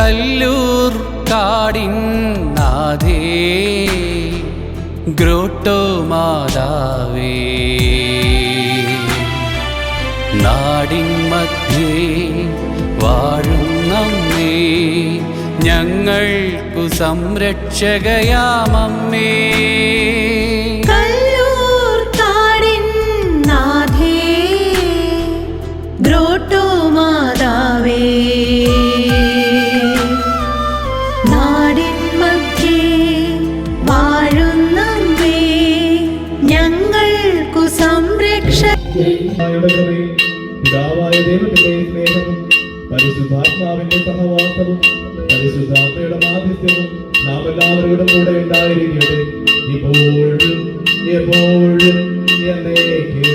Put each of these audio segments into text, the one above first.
Kallur കാടിൻ നാദേ grotto മാതാവേ. നാടിൻ മധ്യേ വാഴും നമ്മേ ഞങ്ങൾക്കു സംരക്ഷകയാമമ്മേ. പിതാവായ ദൈവത്തിന്റെ സ്നേഹവും പരിശുദ്ധാത്മാവിന്റെ സഹവാസവും പരിശുദ്ധാത്മയുടെ മാധ്യസ്ഥ്യവും നാം എല്ലാവരോടും കൂടെ ഉണ്ടായിരിക്കട്ടെ. ഇപ്പോഴും എപ്പോഴും എന്നേക്കും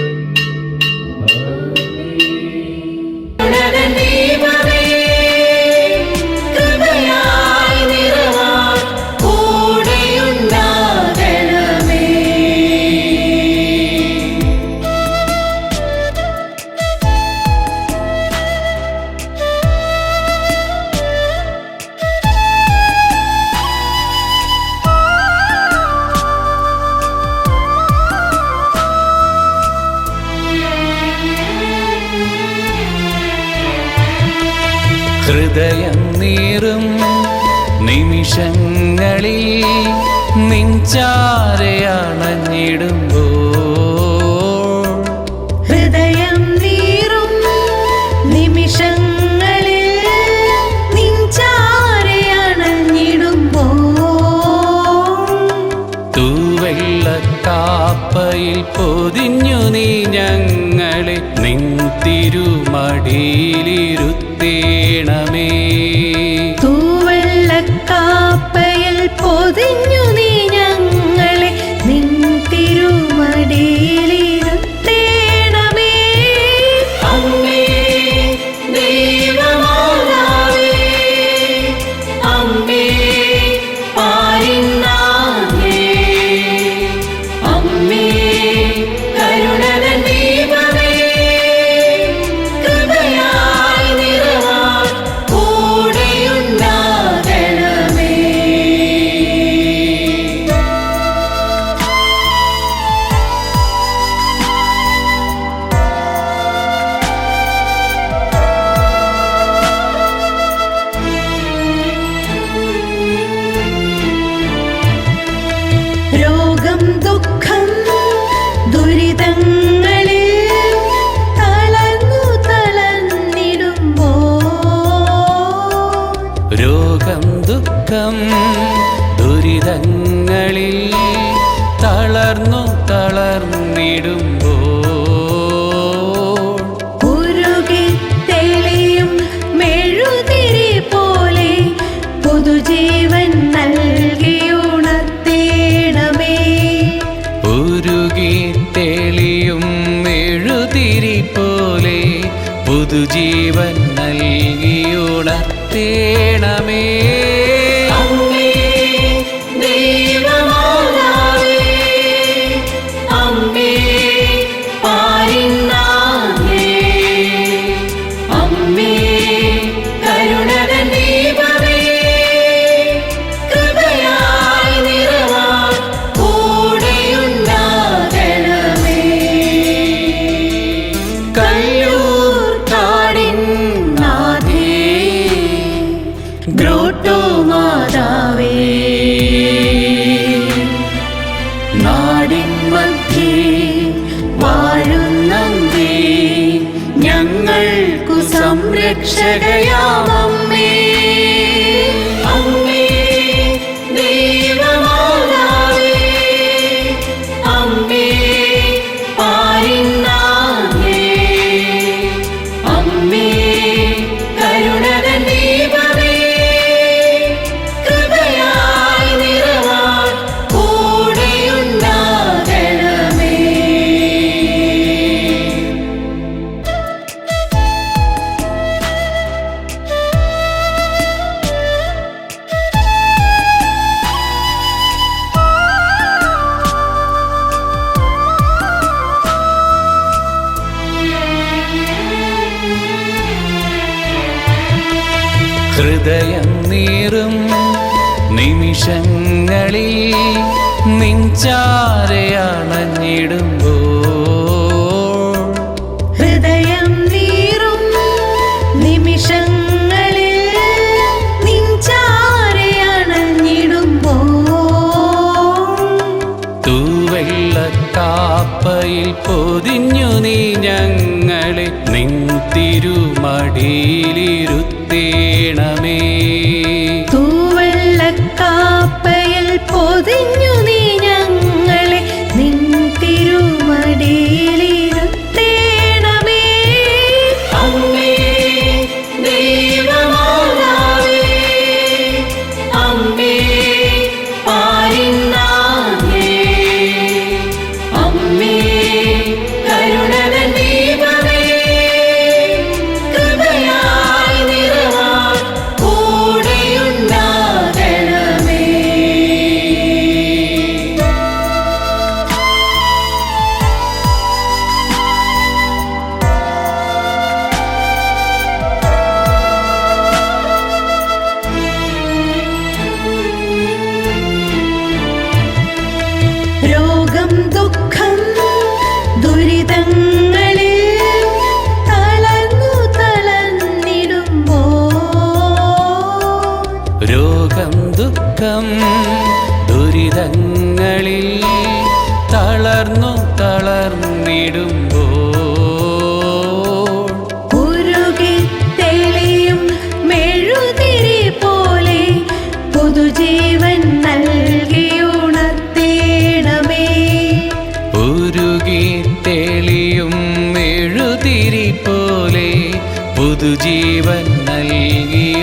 ഹൃദയം നീറും നിമിഷങ്ങളിൽ നിഞ്ചാരയണഞ്ഞിടുമ്പോ ഹൃദയം നീറും നിമിഷങ്ങളിൽ തൂവെള്ളക്കാപ്പയിൽ പൊതിഞ്ഞു നീ ഞങ്ങളെ നിൻ തിരുമടിയിലിരുത്തേണമേ പൊതിഞ്ഞു നീ ഞങ്ങളെ നിൻ തിരുമടിയിലിരുത്തേണമേ തളർന്നിടുമ്പോൾ ഉരുകി തെളിയും മെഴുതിരി പോലെ പുതുജീവൻ നൽകിയുണർത്തേണമേ ഉരുകി തെളിയും എഴുതിരി പോലെ പുതുജീവൻ നൽകിയുണർത്തേണമേ സംരക്ഷകയാമമ്മേ ഹൃദയം നീറും നിമിഷങ്ങളിൽ നിഞ്ചാരയണഞ്ഞിടുമ്പോ ഹൃദയം നീറും നിമിഷങ്ങളിൽ പൊതിഞ്ഞു നീ ഞങ്ങൾ ഞങ്ങളെ നിൻ തിരുമടിയിലിരുത്തേണമേ. പുതുജീവൻ നൽകിയുണർത്തേണമേ.